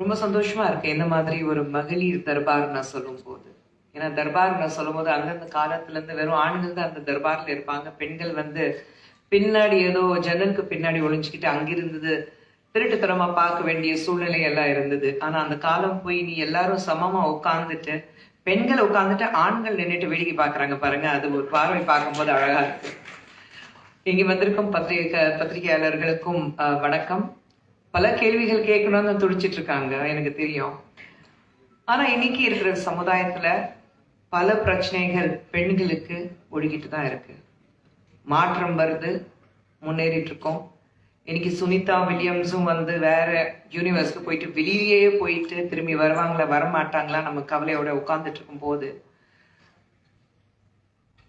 ரொம்ப சந்தோஷமா இருக்கு. இந்த மாதிரி ஒரு மகளிர் தர்பார் நான் சொல்லும் போது ஏன்னா தர்பார் நான் சொல்லும் போது அந்தந்த காலத்துல இருந்து வெறும் ஆண்கள் தான் அந்த தர்பார்ல இருப்பாங்க. பெண்கள் வந்து பின்னாடி ஏதோ ஜன்னலுக்கு பின்னாடி ஒளிஞ்சுக்கிட்டு அங்கிருந்தது திருட்டுத்தனமா பார்க்க வேண்டிய சூழ்நிலை எல்லாம் இருந்தது. ஆனா அந்த காலம் போய் நீ எல்லாரும் சமமா உட்கார்ந்துட்டு பெண்கள் உட்கார்ந்துட்டு ஆண்கள் நின்னுட்டு வேடிக்கை பாக்குறாங்க பாருங்க. அது ஒரு பார்வை பார்க்கும்போது அழகா இருக்கு. இங்க வந்திருக்கும் பத்திரிகை பத்திரிகையாளர்களுக்கும் வணக்கம். பல கேள்விகள் கேட்கணும்னு துடிச்சிட்டு இருக்காங்க எனக்கு தெரியும். ஆனா இன்னைக்கு இருக்கிற சமுதாயத்துல பல பிரச்சனைகள் பெண்களுக்கு ஒழுகிட்டு தான் இருக்கு. மாற்றம் வருது முன்னேறிட்டு இருக்கோம் இன்னைக்கு சுனிதா வில்லியம்ஸும் வந்து வேற யூனிவர்ஸ்க்கு போயிட்டு வெளியே போயிட்டு திரும்பி வருவாங்களா வரமாட்டாங்களா நம்ம கவலையோட உட்காந்துட்டு இருக்கும் போது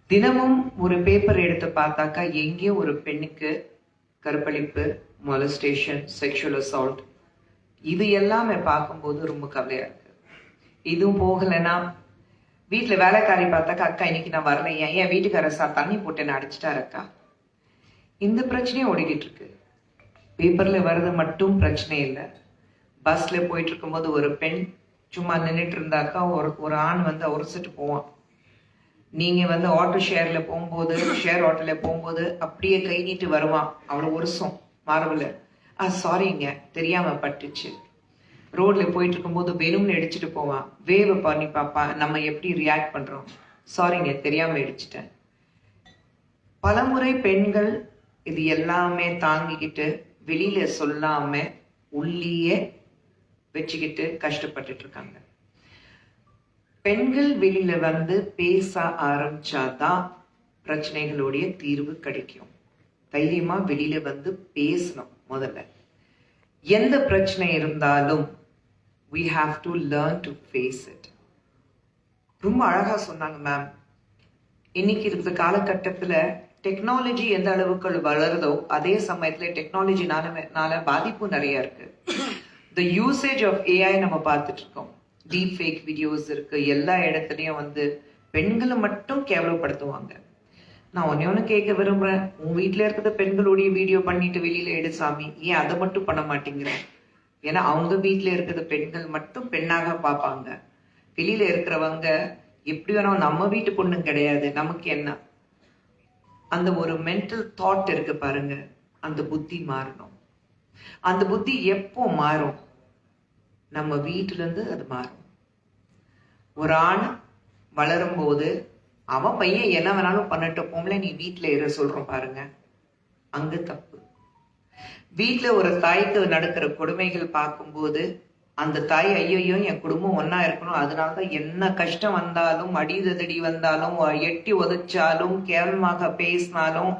தினமும் ஒரு பேப்பர் எடுத்து பார்த்தாக்கா எங்கேயோ ஒரு பெண்ணுக்கு கற்பழிப்பு மொலஸ்டேஷன் செக்ஷுவல் அசால்ட் இது எல்லாமே பார்க்கும்போது ரொம்ப கவலையாக இருக்கு. இதுவும் போகலைன்னா வீட்டில் வேலைக்காரி பார்த்தாக்கா அக்கா இன்னைக்கு நான் வரல. ஏன்? என் வீட்டுக்காரர் சார் தண்ணி போட்டு என்ன அடிச்சிட்டாரு அக்கா? இந்த பிரச்சனையும் ஓடிக்கிட்டு இருக்கு. பேப்பரில் வர்றது மட்டும் பிரச்சனை இல்லை. பஸ்ல போயிட்டு இருக்கும்போது ஒரு பெண் சும்மா நின்றுட்டு இருந்தாக்கா ஒரு ஒரு ஆண் வந்து உரசிட்டு போவான். நீங்க வந்து ஆட்டோ ஷேர்ல போகும்போது ஷேர் ஆட்டோல போகும்போது அப்படியே கை நீட்டு வருவான். அவ்வளோ உரசும். மார்பில் ஆ சாரிங்க தெரியாம பட்டுச்சு. ரோட்ல போயிட்டு இருக்கும்போது வெறும்னு அடிச்சுட்டு போவான். வேவ பண்ணி பாப்பா நம்ம எப்படி ரியாக்ட் பண்றோம்? சாரிங்க தெரியாம அடிச்சிட்டேன் பலமுறை பெண்கள் இது எல்லாமே தாங்கிக்கிட்டு வெளியில சொல்லாம உள்ளேயே வச்சுக்கிட்டு கஷ்டப்பட்டுட்டு இருக்காங்க பெண்கள் வெளியில வந்து பேச ஆரம்பிச்சாதான் பிரச்சனைகளுடைய தீர்வு கிடைக்கும். தைரியமா வெளியில வந்து பேசணும் முதல்ல. எந்த பிரச்சனை இருந்தாலும் we have to learn to face it ரொம்ப அழகா சொன்னாங்க மேம் இன்னைக்கு இருக்கிற காலகட்டத்தில் டெக்னாலஜி எந்த அளவுக்கு வளருதோ அதே சமயத்தில் டெக்னாலஜினால பாதிப்பு நிறைய இருக்கு. த யூசேஜ் ஆஃப் ஏஐ நம்ம பார்த்துட்டு இருக்கோம். டீப் ஃபேக் வீடியோஸ் இருக்கு. எல்லா இடத்துலையும் வந்து பெண்களை மட்டும் கேவலப்படுத்துவாங்க. நான் ஒன்னே ஒன்று கேட்க விரும்புகிறேன் உன் வீட்டில் இருக்கிற பெண்களுடைய வீடியோ பண்ணிட்டு வெளியில் எடு சாமி. ஏன் அதை மட்டும் பண்ண மாட்டேங்கிறேன் ஏன்னா அவங்க வீட்டில் இருக்கிற பெண்கள் மட்டும் பெண்ணாக பார்ப்பாங்க. வெளியில் இருக்கிறவங்க எப்படி வேணும் நம்ம வீட்டு பொண்ணும் கிடையாது. நமக்கு என்ன? அந்த ஒரு மென்டல் தாட் இருக்கு பாருங்க. அந்த புத்தி மாறணும். அந்த புத்தி எப்போ மாறும்? நம்ம வீட்டிலேருந்து அது மாறும். ஒரு ஆண் வளரும்போது அவன் பையன் என்ன வேணாலும் பண்ணிட்டு போம்ல நீ வீட்டுல இரு சொல்றோம் பாருங்க. அங்க தப்பு. வீட்டுல ஒரு தாய்க்கு நடக்கிற கொடுமைகள் பார்க்கும்போது அந்த தாய் ஐயோ என் குடும்பம் ஒன்னா இருக்கணும். அதனாலதான் என்ன கஷ்டம் வந்தாலும் அடிதடி வந்தாலும் எட்டி உதைச்சாலும் கேவலமாக பேசினாலும்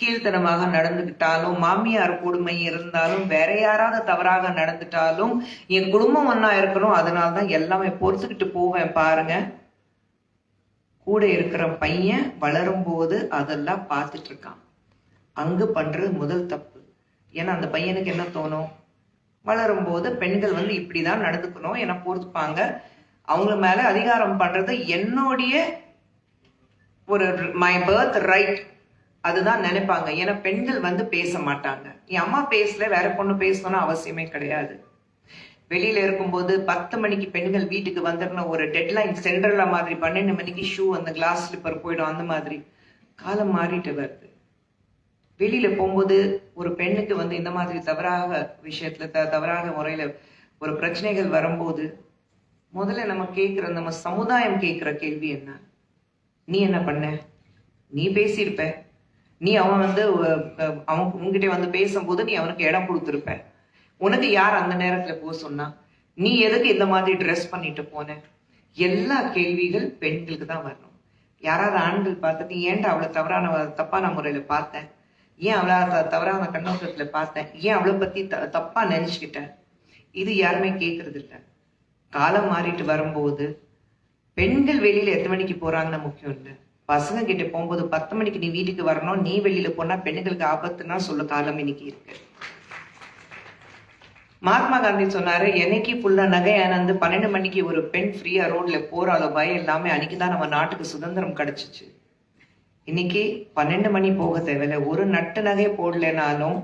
கீழ்த்தனமாக நடந்துகிட்டாலும் மாமியார் கொடுமை இருந்தாலும் வேற யாராவது தவறாக நடந்துட்டாலும் என் குடும்பம் ஒன்னா இருக்கணும். அதனாலதான் எல்லாமே பொறுத்துக்கிட்டு போவேன் பாருங்க. கூட இருக்கிற பையன் வளரும் போது அதெல்லாம் பார்த்துட்டு இருக்கான் அங்கு பண்றது முதல் தப்பு. ஏன்னா அந்த பையனுக்கு என்ன தோணும்? வளரும் போது பெண்கள் வந்து இப்படிதான் நடந்துக்கணும் என பொறுத்துப்பாங்க. அவங்க மேல அதிகாரம் பண்றது என்னுடைய ஒரு மை பர்த் ரைட் அதுதான் நினைப்பாங்க. ஏன்னா பெண்கள் வந்து பேச மாட்டாங்க. என் அம்மா பேசல வேற பொண்ணு பேசணும்னு அவசியமே கிடையாது. வெளியில இருக்கும்போது பத்து மணிக்கு பெண்கள் வீட்டுக்கு வந்துடணும் ஒரு டெட்லைன் சென்ட்ரல்ல மாதிரி பன்னெண்டு மணிக்கு ஷூ அந்த கிளாஸ் ஸ்லிப்பர் போயிடும் அந்த மாதிரி. காலம் மாறிட்டு வருது. வெளியில போகும்போது ஒரு பெண்ணுக்கு வந்து இந்த மாதிரி தவறாக விஷயத்துல த- தவறாக முறையில ஒரு பிரச்சனைகள் வரும்போது முதல்ல நம்ம கேட்கிற நம்ம சமுதாயம் கேட்கிற கேள்வி என்ன? நீ என்ன பண்ண? நீ பேசியிருப்ப. நீ அவன் வந்து அவன் உன்கிட்ட வந்து பேசும்போது நீ அவனுக்கு இடம் கொடுத்துருப்ப. உனக்கு யார் அந்த நேரத்துல போக சொன்னா? நீ எதுக்கு இந்த மாதிரி ட்ரெஸ் பண்ணிட்டு போன? எல்லா கேள்விகள் பெண்களுக்கு தான் வரணும். யாராவது ஆண்கள் பார்த்துட்டு ஏன்டா அவளை தவறான தப்பான முறையில பார்த்தேன் ஏன் அவளை தவறான கண்ணோட்டத்துல பார்த்தேன் ஏன் அவளை பத்தி த- தப்பா நினைச்சுக்கிட்டேன் இது யாருமே கேட்கறது இல்ல. காலம் மாறிட்டு வரும்போது பெண்கள் வெளியில எத்தனை மணிக்கு போறாங்கன்னு முக்கியம் இல்ல. பசங்க கிட்ட போகும்போது பத்து மணிக்கு நீ வீட்டுக்கு வரணும். நீ வெளியில போனா பெண்களுக்கு ஆபத்துன்னா சொல்ல காலம் இன்னைக்கு இருக்கு. மகாத்மா காந்தி சொன்னாரு என்னைக்கு ஃபுல்லா நகை ஆனந்து பன்னெண்டு மணிக்கு ஒரு பெண் ஃப்ரீயா ரோட்ல போறாளோ பயம் எல்லாமே அன்னைக்கு தான் நம்ம நாட்டுக்கு சுதந்திரம் கிடைச்சிச்சு. இன்னைக்கு பன்னெண்டு மணி போக தேவையில்ல. ஒரு நட்டு நகை போடலைனாலும்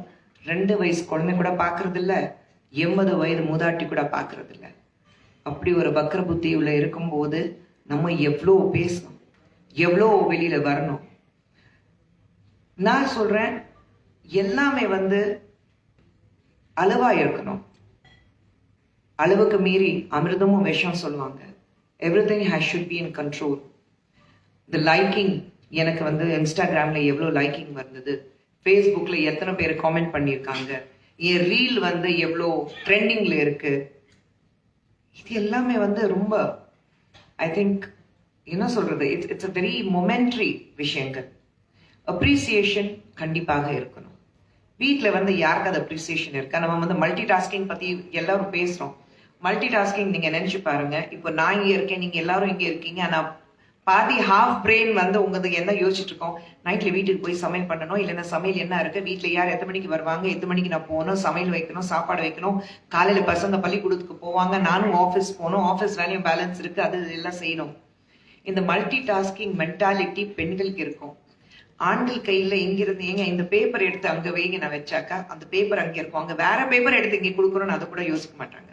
ரெண்டு வயசு குழந்தை கூட பாக்குறது இல்ல எண்பது வயது மூதாட்டி கூட பாக்குறது இல்ல அப்படி ஒரு வக்ர புத்தி உள்ள இருக்கும்போது நம்ம எவ்வளோ பேசணும் எவ்வளோ வெளியில வரணும். நான் சொல்றேன் எல்லாமே வந்து அளவா இருக்கணும். அளவுக்கு மீறி அமிர்தமும் விஷம் சொல்லுவாங்க. Everything has should be in control இந்த லைக்கிங் எனக்கு வந்து இன்ஸ்டாகிராம்ல எவ்வளோ லைக்கிங் வந்தது. ஃபேஸ்புக்கில் எத்தனை பேர் காமெண்ட் பண்ணியிருக்காங்க. என் ரீல் வந்து எவ்வளோ ட்ரெண்டிங்கில் இருக்குது இது எல்லாமே வந்து ரொம்ப ஐ திங்க் என்ன சொல்கிறது it's it's a very momentary விஷயங்கள். அப்ரிசியேஷன் கண்டிப்பாக இருக்கணும். வீட்டில் வந்து யாருக்கு அது அப்ரிசியேஷன் இருக்கா? நம்ம வந்து மல்டி டாஸ்கிங் பற்றி எல்லாரும் பேசுகிறோம் மல்டி டாஸ்கிங் நீங்க நினைச்சு பாருங்க. இப்போ நான் இங்க இருக்கேன் நீங்க எல்லாரும் இங்க இருக்கீங்க. ஆனா பாதி ஹாஃப் பிரெயின் வந்து உங்களுக்கு என்ன யோசிச்சுட்டு இருக்கோம்? நைட்ல வீட்டுக்கு போய் சமையல் பண்ணணும். இல்லைன்னா சமையல் என்ன இருக்கு? வீட்டில் யார் எத்தனை மணிக்கு வருவாங்க? எத்தனை மணிக்கு நான் போகணும்? சமையல் வைக்கணும் சாப்பாடு வைக்கணும். காலையில பசங்க பள்ளிக்கூடத்துக்கு போவாங்க. நானும் ஆஃபீஸ் போகணும். ஆஃபீஸ் வேலையும் பேலன்ஸ் இருக்கு. அது எல்லாம் செய்யணும். இந்த மல்டி டாஸ்கிங் மென்டாலிட்டி பெண்களுக்கு இருக்கும். ஆண்கள் கையில இங்கிருந்து ஏங்க இந்த பேப்பர் எடுத்து அங்க வைங்க நான் வச்சாக்கா? அந்த பேப்பர் அங்கே இருக்கும். அங்க வேற பேப்பர் எடுத்து இங்க கொடுக்குறோன்னு அதை கூட யோசிக்க மாட்டாங்க.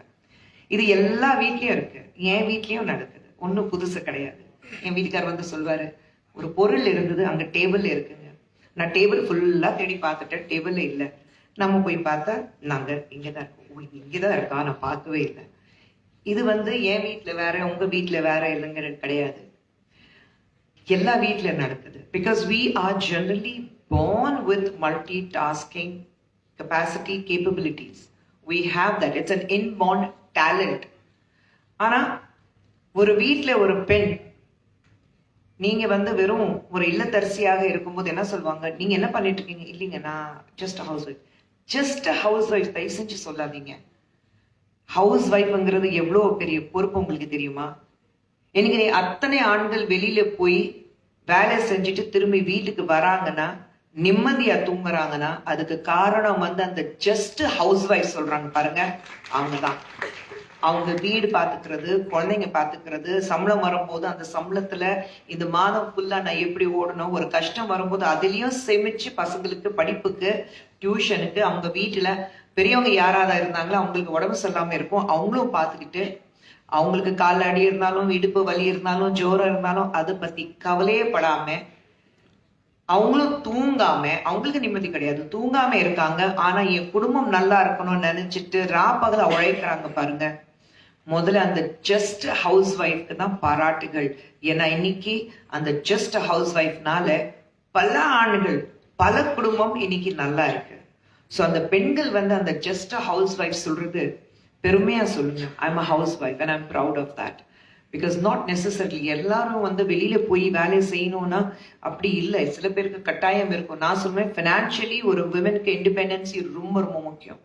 இது எல்லா வீட்லயும் இருக்கு. என் வீட்லயும் நடக்குது. ஒண்ணும் புதுசு கிடையாது. என் வீட்டுக்கார் வந்து சொல்வாரு ஒரு பொருள் இருந்தது அங்க டேபிள் இருக்குங்க. நான் டேபிள் ஃபுல்லா தேடி பார்த்துட்டேன். டேபிள் இல்ல. நம்ம போய் பார்த்தா நாங்க இங்கதான் இருக்கோம். ஓ, இங்கதான் இருக்கா? நான் பார்க்கவே இல்லை. இது வந்து என் வீட்டுல வேற உங்க வீட்டுல வேற இல்லைங்கிற கிடையாது. எல்லா வீட்டுல நடக்குது. Because we are born born with multitasking capacity capabilities. We have that. It's an inborn talent ஆனால் ஒரு வீட்டில் ஒரு பெண் நீங்கள் வந்து வெறும் ஒரு இல்லத்தரசியாக இருக்கும்போது என்ன சொல்லுவாங்க நீங்கள் என்ன பண்ணிட்டு இருக்கீங்க? இல்லைங்க நான் just house wife just house wife தயவு செஞ்சு சொல்லாதீங்க. ஹவுஸ் ஒய்ஃப்ங்கிறது எவ்வளோ பெரிய பொறுப்பு உங்களுக்கு தெரியுமா? எனக்கு அத்தனை ஆண்கள் வெளியில் போய் வேலை செஞ்சுட்டு திரும்பி வீட்டுக்கு வராங்கன்னா நிம்மதியா தூங்குறாங்கன்னா அதுக்கு காரணம் வந்து அந்த ஜஸ்ட் ஹவுஸ் ஒய்ஃப் சொல்றாங்க பாருங்க. அவங்கதான். அவங்க வீடு பாத்துக்கிறது குழந்தைங்க பாத்துக்கிறது சம்பளம் வரும்போது அந்த சம்பளத்துல இந்த மாதம் ஃபுல்லா நான் எப்படி ஓடணும் ஒரு கஷ்டம் வரும்போது அதுலயும் செமிச்சு பசங்களுக்கு படிப்புக்கு டியூஷனுக்கு அவங்க வீட்டுல பெரியவங்க யாராவது இருந்தாங்களோ அவங்களுக்கு உடம்பு சரியில்லாம இருக்கும் அவங்களும் பார்த்துக்கிட்டு அவங்களுக்கு கால் அடி இருந்தாலும் இடுப்பு வலி இருந்தாலும் ஜோரம் இருந்தாலும் அதை பத்தி கவலையே படாம அவங்களும் தூங்காம அவங்களுக்கு நிம்மதி கிடையாது. தூங்காம இருக்காங்க. ஆனா என் குடும்பம் நல்லா இருக்கணும்னு நினைச்சிட்டு ராப்பகல உழைக்கிறாங்க பாருங்க. முதல்ல அந்த ஜஸ்ட் ஹவுஸ் ஒய்ஃப்க்கு தான் பாராட்டுகள். ஏன்னா இன்னைக்கு அந்த ஜஸ்ட் ஹவுஸ் ஒய்ஃப்னால பல ஆண்கள் பல குடும்பம் இன்னைக்கு நல்லா இருக்கு. ஸோ அந்த பெண்கள் வந்து அந்த ஜஸ்ட் ஹவுஸ் ஒய்ஃப் சொல்றது பெருமையா சொல்லுங்க. I am house wife and I'm proud of that because not necessary எல்லாரும் வந்து வெளியில போய் வேலை செய்யணும்னா அப்படி இல்லை. சில பேருக்கு கட்டாயம் இருக்கும். நான் சொல்லுவேன் ஃபினான்ஷியலி ஒரு விமனுக்கு இண்டிபெண்டன்சி ரொம்ப ரொம்ப முக்கியம்.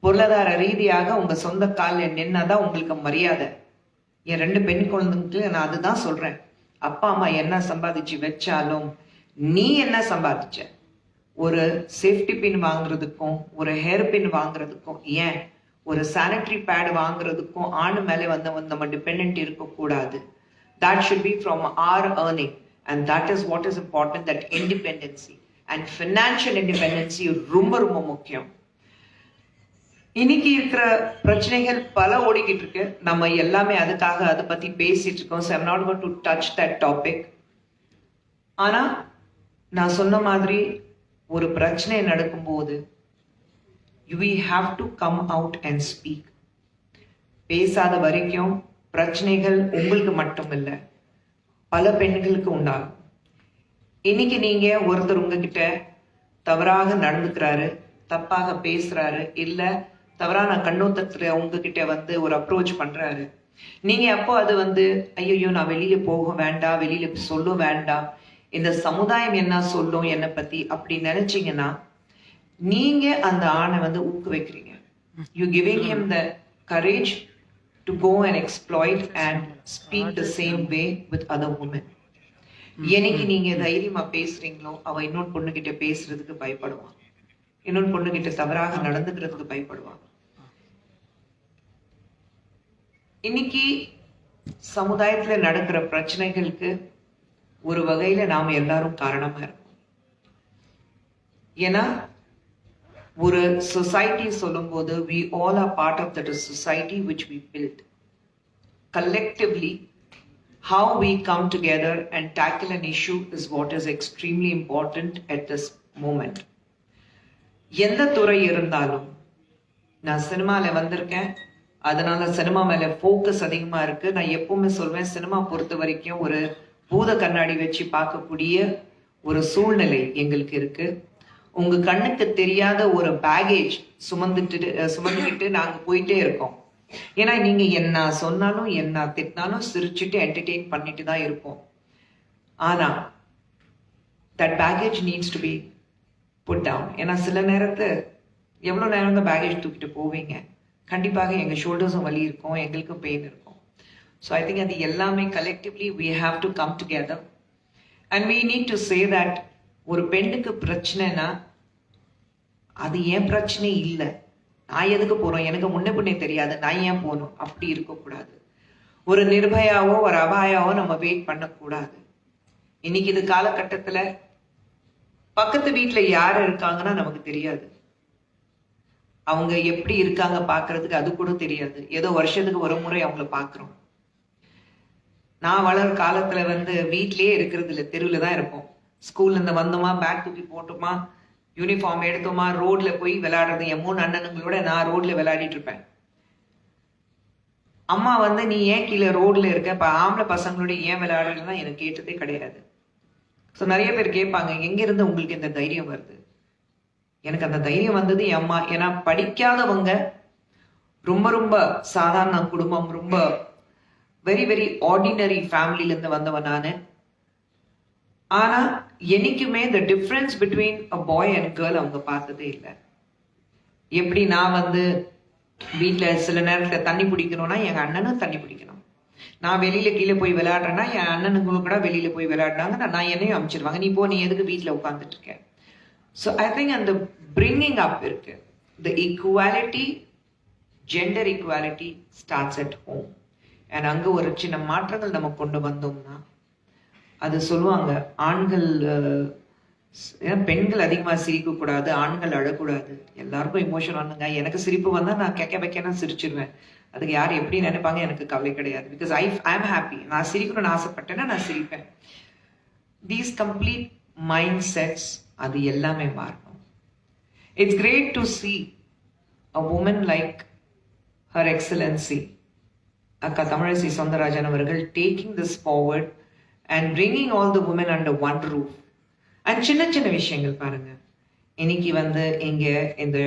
பொருளாதார ரீதியாக உங்க சொந்த காலில் நின்னாதான் உங்களுக்கு மரியாதை. என் ரெண்டு பெண் குழந்தைங்களுக்கு நான் அதுதான் சொல்றேன். அப்பா அம்மா என்ன சம்பாதிச்சு வச்சாலும் நீ என்ன சம்பாதிச்ச? ஒரு சேஃப்டி பின் வாங்குறதுக்கும் ஒரு ஹேர் பின் வாங்குறதுக்கும் ஏன் ஒரு சானிட்டரி பேட் வாங்குறதுக்கும் ஆண் மேலே வந்து நம்ம டிபெண்ட் இருக்கக்கூடாது. That should be from our earning and that is what is important that independency and financial independency ரொம்ப ரொம்ப முக்கியம். இன்னைக்கு இருக்கிற பிரச்சனைகள் பல ஓடிக்கிட்டு இருக்கு. நம்ம எல்லாமே அதுக்காக அதை பத்தி பேசிட்டு இருக்கோம். So not to touch to touch that ஆனா நான் சொன்ன மாதிரி ஒரு பிரச்சனை நடக்கும்போது we have to come out and speak பேசாத வரைக்கும் பிரச்சனைகள் உங்களுக்கு மட்டும் இல்லை பல பெண்களுக்கு உண்டாகும். இன்னைக்கு நீங்க ஒருத்தர் உங்ககிட்ட தவறாக நடந்துக்கிறாரு தப்பாக பேசுறாரு இல்ல தவறான கண்ணோட்டத்துல உங்ககிட்ட வந்து ஒரு அப்ரோச் பண்றாரு. நீங்க அப்போ அது வந்து ஐயோ நான் வெளியில போக வேண்டாம் வெளியில சொல்ல வேண்டாம். இந்த சமுதாயம் என்ன சொல்லும் என்னை பத்தி அப்படி நினைச்சீங்கன்னா நீங்க அந்த ஆணை வந்து ஊக்குவிக்கிறீங்க. You giving him the courage to go and exploit and speak the same way with other woman என்னைக்கு நீங்க தைரியமா பேசுறீங்களோ அவ இன்னொரு பொண்ணுகிட்ட பேசுறதுக்கு பயப்படுவான் இன்னொரு பொண்ணுகிட்ட தவறாக நடந்துக்கிறதுக்கு பயப்படுவான் இன்னைக்கு சமுதாயத்துல நடக்கிற பிரச்சனைகளுக்கு ஒரு வகையில நாம எல்லாரும் காரணமா இருக்கோம். ஏன்னா ஒரு சொசைட்டி சொல்லும்போது we all are part of that society which we build collectively how we come together and tackle an issue is what is extremely important at this moment எந்த துறை இருந்தாலும் நான் சினிமாவில் வந்திருக்கேன் அதனால சினிமா மேலே ஃபோக்கஸ் அதிகமாக இருக்குது நான் எப்பவுமே சொல்வேன் சினிமா பொறுத்த வரைக்கும் ஒரு பூத கண்ணாடி வச்சு பார்க்கக்கூடிய ஒரு சூழ்நிலை எங்களுக்கு இருக்குது உங்க கண்ணுக்கு தெரியாத ஒரு பேகேஜ் சுமந்துட்டு சுமந்துக்கிட்டு நாங்க போயிட்டே இருக்கோம். ஏன்னா நீங்க என்ன சொன்னாலும் என்ன திட்டினாலும் சிரிச்சுட்டு என்டர்டெயின் பண்ணிட்டு தான் இருப்போம். ஆனா that baggage needs to be put down ஏன்னா சில நேரத்து எவ்வளோ நேரம் தான் பேகேஜ் தூக்கிட்டு போவீங்க? கண்டிப்பாக எங்கள் ஷோல்டர்ஸும் வலி இருக்கும் எங்களுக்கும் பெயின் இருக்கும். ஸோ ஐ திங்க் அது எல்லாமே collectively we have to come together and we need to say that ஒரு பெண்ணுக்கு பிரச்சனைனா அது ஏன் பிரச்சனை இல்லை? நான் எதுக்கு போறோம்? எனக்கு முன்ன பின்னே தெரியாது. நான் ஏன் போகணும்? அப்படி இருக்கக்கூடாது. ஒரு நிர்பயாவோ ஒரு அபாயாவோ நம்ம வெயிட் பண்ணக்கூடாது. இன்னைக்கு இது காலகட்டத்தில் பக்கத்து வீட்டில் யார் இருக்காங்கன்னா நமக்கு தெரியாது. அவங்க எப்படி இருக்காங்க பார்க்கறதுக்கு அது கூட தெரியாது. ஏதோ வருஷத்துக்கு ஒரு முறை அவங்கள பார்க்குறோம். நான் வளர காலத்தில் வந்து வீட்லேயே இருக்கிறது இல்லை. தெருவில் தான் இருப்போம். ஸ்கூல்ல இருந்து வந்தோமா பேக் தூக்கி போட்டோமா யூனிஃபார்ம் எடுத்தோமா ரோட்ல போய் விளையாடுறது. என் மூணு அண்ணனுங்களோட நான் ரோட்ல விளையாடிட்டு இருப்பேன். அம்மா வந்து நீ ஏன் கீழே ரோட்ல இருக்க? இப்ப ஆம்பளை பசங்களோட ஏன் விளையாடலாம் எனக்கு கேட்டதே கிடையாது. ஸோ நிறைய பேர் கேட்பாங்க எங்கேருந்து உங்களுக்கு இந்த தைரியம் வருது? எனக்கு அந்த தைரியம் வந்தது என் அம்மா. ஏன்னா படிக்காதவங்க ரொம்ப ரொம்ப சாதாரண குடும்பம் ரொம்ப வெரி வெரி ஆர்டினரி ஃபேமிலியிலேருந்து வந்தவன் நான். ஆனா என்னைக்குமே இந்த difference between a boy and girl அவங்க பார்த்ததே இல்லை. எப்படி நான் வந்து வீட்டில் சில நேரத்தில் தண்ணி பிடிக்கணும்னா எங்கள் அண்ணனும் தண்ணி பிடிக்கணும். நான் வெளியில கீழே போய் விளையாடுறேன்னா என் அண்ணனுங்க கூட வெளியில போய் விளையாடுனாங்க நான் என்னையும் அமைச்சிருவாங்க. நீ போ நீ எதுக்கு வீட்டில் உட்காந்துட்டு இருக்க? ஸோ ஐ திங்க் அந்த பிரிங்கிங் அப் இருக்கு. The equality gender equality starts at home and அங்கே ஒரு சின்ன மாற்றங்கள் நம்ம கொண்டு வந்தோம்னா அது சொல்லுவாங்க ஆண்கள் பெண்கள் அதிகமாக சிரிக்கக்கூடாது ஆண்கள் அழக்கூடாது. எல்லாருக்கும் இமோஷன் வந்துங்க எனக்கு சிரிப்பு வந்தால் நான் கெக்க வைக்கனா சிரிச்சிருவேன். அதுக்கு யார் எப்படி நினைப்பாங்க எனக்கு கவலை கிடையாது. Because I I am happy நான் சிரிக்கணும்னு ஆசைப்பட்டேன்னா நான் சிரிப்பேன். தீஸ் கம்ப்ளீட் மைண்ட் செட்ஸ் அது எல்லாமே மாறணும். It's great to see a woman like her excellency அக்கா தமிழிசை சவுந்தரராஜன் அவர்கள் taking this forward and bringing all the woman under one roof and சின்ன சின்ன விஷயங்கள் பாருங்க. இன்னைக்கு வந்து இங்க இந்த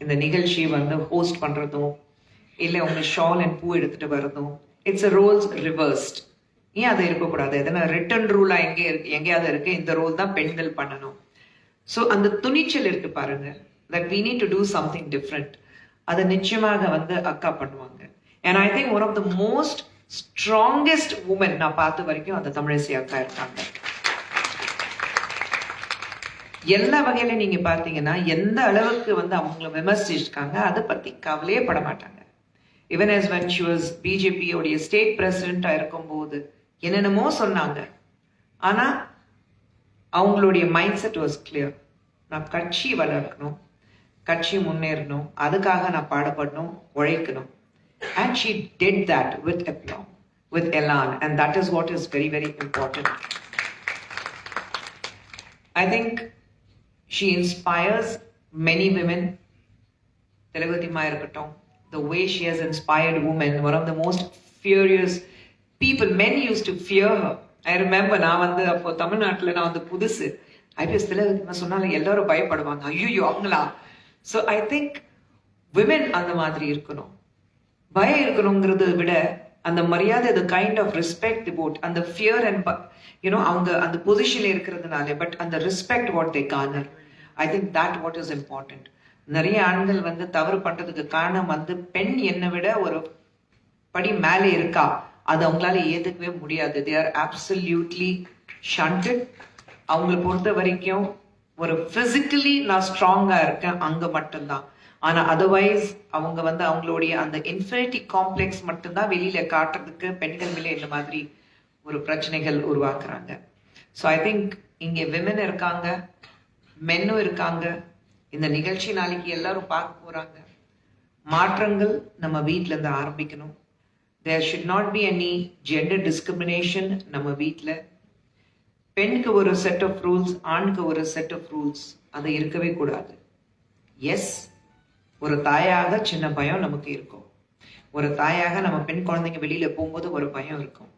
இந்த நிகழ்ச்சி வந்து ஹோஸ்ட் பண்றதும் இல்லை உங்க ஷால் அண்ட் பூ எடுத்துட்டு வரதும் இட்ஸ் அ ரோல்ஸ் ரிவர்ஸ்ட் ஏன் அது இருக்கக்கூடாது? எதனா ரிட்டன் ரூலா எங்கே இருக்கு? எங்கேயாவது இருக்கு? இந்த ரோல் தான் பெண்கள் பண்ணணும். ஸோ அந்த துணிச்சல் இருக்கு பாருங்க. That we need to do something different அதை நிச்சயமாக வந்து அக்கா பண்ணுவாங்க. ஏன் I think one of the most strongest woman நான் பார்த்த வரைக்கும் அந்த தமிழிசை அக்கா இருக்காங்க. எல்லா வகையில நீங்க பார்த்தீங்கன்னா எந்த அளவுக்கு வந்து அவங்கள விமர்சிச்சிருக்காங்க அதை பத்தி கவலையே பட மாட்டாங்க. இவன் as வென் ஷுவர்ஸ் பிஜேபியோடைய பிஜேபி உடைய ஸ்டேட் பிரசிடென்டா இருக்கும்போது என்னென்னமோ சொன்னாங்க. ஆனா அவங்களுடைய மைண்ட் செட் வாஸ் கிளியர் நான் கட்சி வளர்க்கணும் கட்சி முன்னேறணும் அதுக்காக நான் பாடுபடணும் உழைக்கணும். and she did that with எப்லாம் with Elon and that is what is very very important I think she inspires many women தெலுங்குதிமா இருக்கட்டும் the way she has inspired women one of the most furious people men used to fear her i remember நான் வந்து அப்போ தமிழ்நாட்டுல நான் வந்து புதுசு IPS தெலுங்குதிமா சொன்னாலும் எல்லாரும் பயப்படுவாங்க ஐயோ அவங்களா ஸோ ஐ திங்க் விமென் அந்த மாதிரி இருக்கணும் பயம் இருக்கணுங்கிறத விட அந்த மரியாதை the kind of respect but அந்த ஃபியர் அண்ட் யூனோ அவங்க அந்த பொசிஷன்ல இருக்கிறதுனால பட் அந்த respect what they garner I think that what is important நிறைய ஆண்கள் வந்து தவறு பண்றதுக்கு காரணம் வந்து பெண் என்னை விட ஒரு படி மேலே இருக்கா? அது அவங்களால ஏத்துக்கவே முடியாது. They are absolutely shunted. அவங்களை பொறுத்த வரைக்கும் ஒரு பிசிக்கலி நான் ஸ்ட்ராங்கா இருக்கேன். அங்க மட்டும்தான். ஆனா அதர்வைஸ் அவங்க வந்து அவங்களுடைய அந்த இன்ஃபினிட்டி காம்ப்ளெக்ஸ் மட்டும்தான் வெளியில காட்டுறதுக்கு பெண்கள் மேலே இந்த மாதிரி ஒரு பிரச்சனைகள் உருவாக்குறாங்க. ஸோ ஐ திங்க் இங்க விமன் இருக்காங்க மென்னும் இருக்காங்க. இந்த நிகழ்ச்சி நாளைக்கு எல்லாரும் பார்க்க போறாங்க. மாற்றங்கள் நம்ம வீட்ல இருந்து ஆரம்பிக்கணும். There should not be any gender discrimination நம்ம வீட்டில் பெண்ணுக்கு ஒரு செட் ஆஃப் ரூல்ஸ் ஆணுக்கு ஒரு செட் ஆஃப் ரூல்ஸ் அது இருக்கவே கூடாது. எஸ் ஒரு தாயாக சின்ன பயம் நமக்கு இருக்கும். ஒரு தாயாக நம்ம பெண் குழந்தைங்க வெளியில போகும்போது ஒரு பயம் இருக்கும்.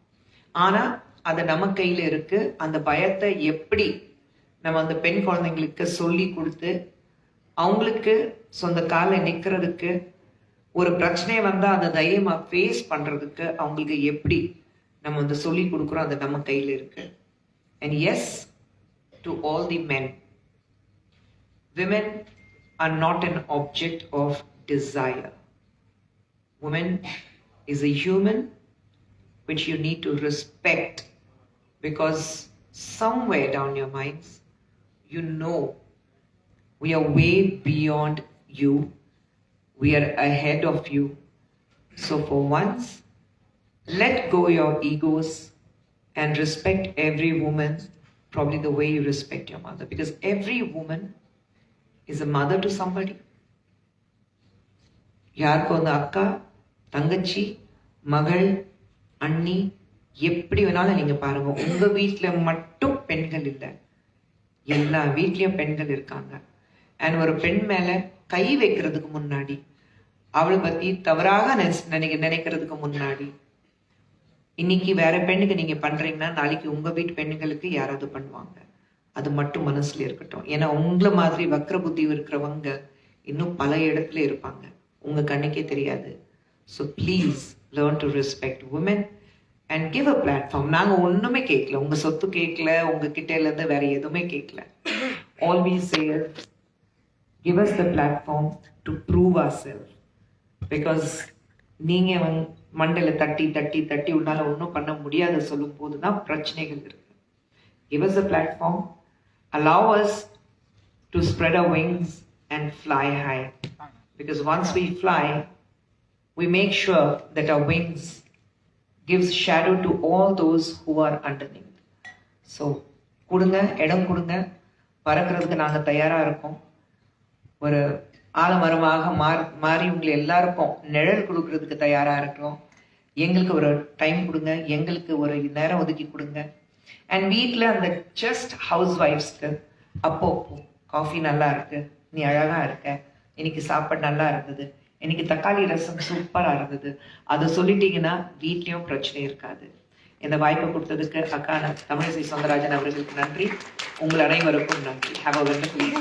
ஆனா அது நம்ம கையில இருக்கு. அந்த பயத்தை எப்படி நம்ம அந்த பெண் குழந்தைங்களுக்கு சொல்லி கொடுத்து அவங்களுக்கு சொந்த காலில் நிக்கிறதுக்கு ஒரு பிரச்சனை வந்தா அதை தைரியமா ஃபேஸ் பண்றதுக்கு அவங்களுக்கு எப்படி நம்ம வந்து சொல்லி கொடுக்குறோம் அது நம்ம கையில இருக்கு. And yes to all the men women are not an object of desire. Woman is a human which you need to respect because somewhere down your minds, you know we are way beyond you, we are ahead of you. So, for once, let go your egos and respect every woman probably the way you respect your mother because every woman is a mother to somebody யாருக்கும் அந்த அக்கா தங்கச்சி மகள் அண்ணி எப்படி வேணாலும் நீங்கள் பாருங்கள் உங்க வீட்டில் மட்டும் பெண்கள் இல்லை. எல்லா வீட்லேயும் பெண்கள் இருக்காங்க. அண்ட் ஒரு பெண் மேல கை வைக்கிறதுக்கு முன்னாடி அவளை பற்றி தவறாக நினைச்சு- நினைக்க நினைக்கிறதுக்கு முன்னாடி இன்னைக்கு வேற பெண்ணுக்கு நீங்கள் பண்றீங்கன்னா நாளைக்கு உங்கள் வீட்டு பெண்களுக்கு யாராவது பண்ணுவாங்க. அது மட்டும் மனசுல இருக்கட்டும். ஏன்னா உங்களை மாதிரி வக்ர புத்தி இருக்கிறவங்க இன்னும் பல இடத்துல இருப்பாங்க. உங்க கண்ணுக்கே தெரியாது. So please learn to respect woman and give a platform நாங்கள் ஒன்றுமே கேட்கல உங்கள் சொத்து கேட்கல உங்கள் கிட்டேருந்து வேற எதுவுமே கேட்கல always give us the platform to prove our self because நீங்கள் வந் மண்டையில் தட்டி தட்டி தட்டி உன்னால் ஒன்றும் பண்ண முடியாத சொல்லும் போது தான் பிரச்சனைகள் இருக்கு. Give us a platform allow us to spread our wings and fly high because once we fly we make sure that our wings gives shadow to all those who are underneath so கொடுங்க இடம் கொடுங்க பறக்கிறதுக்கு நாங்க தயாரா இருக்கோம் ஒரு ஆலமரமாக மாறி மாறி உங்களை எல்லாருக்கும் நிழல் கொடுக்கறதுக்கு தயாரா இருக்கிறோம் எங்களுக்கு ஒரு டைம் கொடுங்க எங்களுக்கு ஒரு நேரம் ஒதுக்கி கொடுங்க அண்ட் வீட்டில் அந்த ஜஸ்ட் ஹவுஸ் ஒய்ஃப்ஸ்க்கு அப்போ காஃபி நல்லா இருக்கு நீ அழகா இருக்க இன்னைக்கு சாப்பாடு நல்லா இருந்தது இன்னைக்கு தக்காளி ரசம் சூப்பரா இருந்தது அதை சொல்லிட்டீங்கன்னா வீட்லேயும் பிரச்சனை இருக்காது. இந்த வாய்ப்பை கொடுத்ததுக்கு அக்கா தமிழிசை சவுந்தரராஜன் அவர்களுக்கு நன்றி. உங்கள் அனைவருக்கும் நன்றி. Have a wonderful